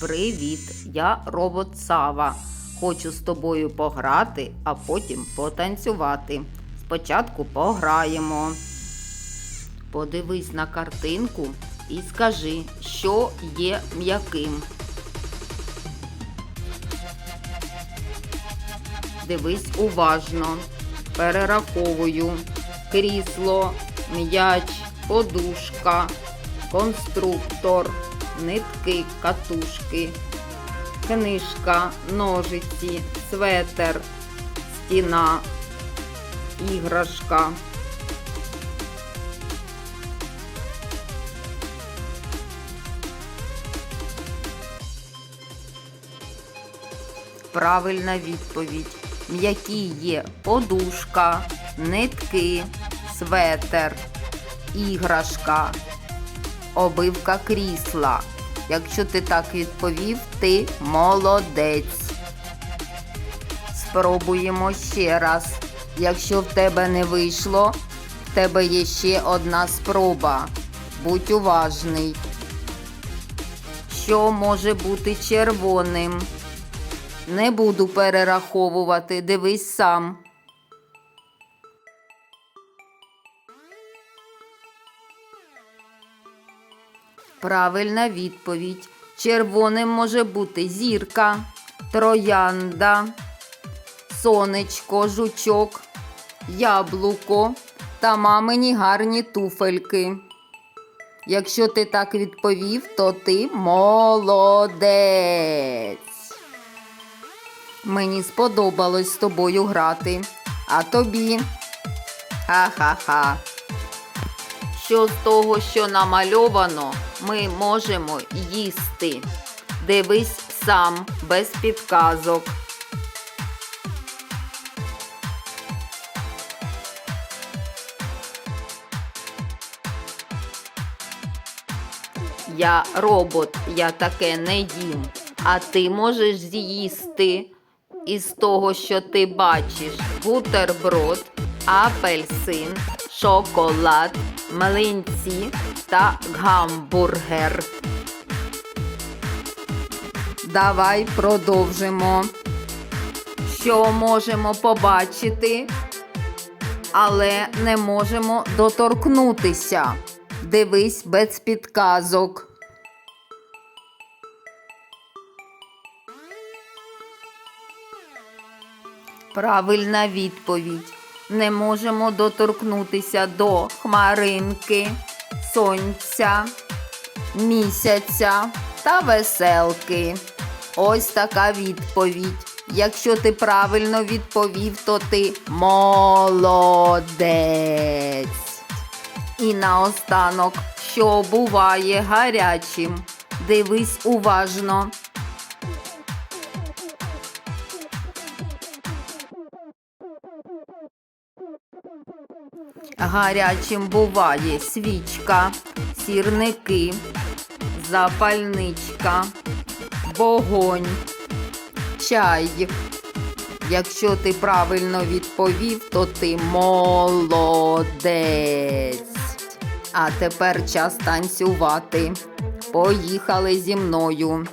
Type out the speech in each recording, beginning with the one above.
Привіт, я робот Сава. Хочу з тобою пограти, а потім потанцювати. Спочатку пограємо. Подивись на картинку і скажи, що є м'яким. Дивись уважно. Перераховую. Крісло, м'яч, подушка, конструктор, нитки, катушки, книжка, ножиці, светер, стіна, іграшка. Правильна відповідь. М'які є подушка, нитки, светер, іграшка, обивка крісла. Якщо ти так відповів, ти молодець. Спробуємо ще раз. Якщо в тебе не вийшло, в тебе є ще одна спроба. Будь уважний. Що може бути червоним? Не буду перераховувати, дивись сам. Правильна відповідь. Червоним може бути зірка, троянда, сонечко, жучок, яблуко та мамині гарні туфельки. Якщо ти так відповів, то ти молодець. Мені сподобалось з тобою грати. А тобі? Ха-ха-ха. Що з того, що намальовано, ми можемо їсти. Дивись сам, без підказок. Я робот, я таке не їм. А ти можеш з'їсти із того, що ти бачиш: бутерброд, апельсин, шоколад, млинці та гамбургер. Давай продовжимо. Що можемо побачити, але не можемо доторкнутися. Дивись без підказок. Правильна відповідь. Не можемо доторкнутися до хмаринки, сонця, місяця та веселки. Ось така відповідь. Якщо ти правильно відповів, то ти молодець. І наостанок, що буває гарячим. Дивись уважно. Гарячим буває свічка, сірники, запальничка, вогонь, чай. Якщо ти правильно відповів, то ти молодець. А тепер час танцювати. Поїхали зі мною.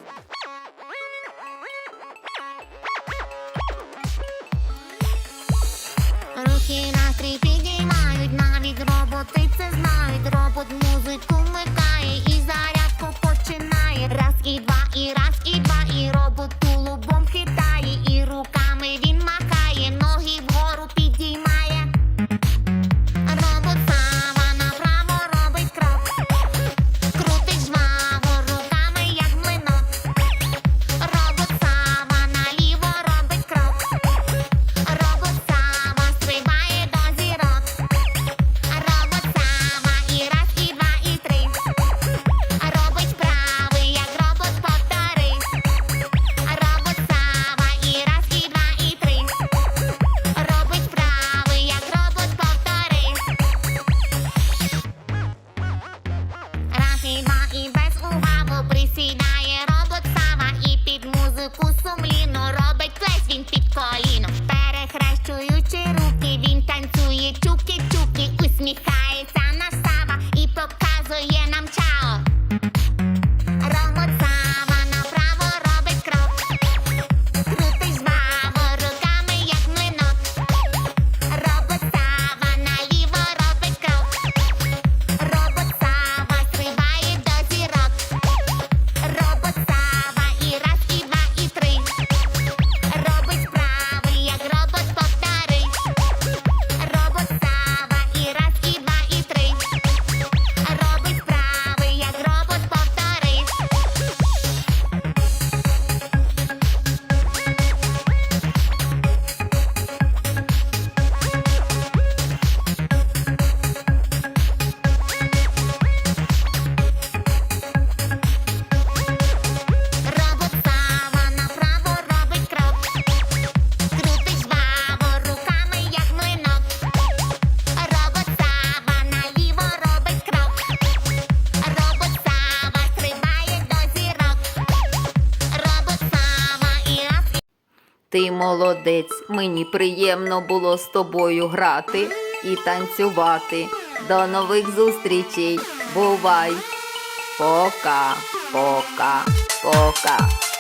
Ти молодець, мені приємно було з тобою грати і танцювати. До нових зустрічей. Бувай! Пока, пока, пока.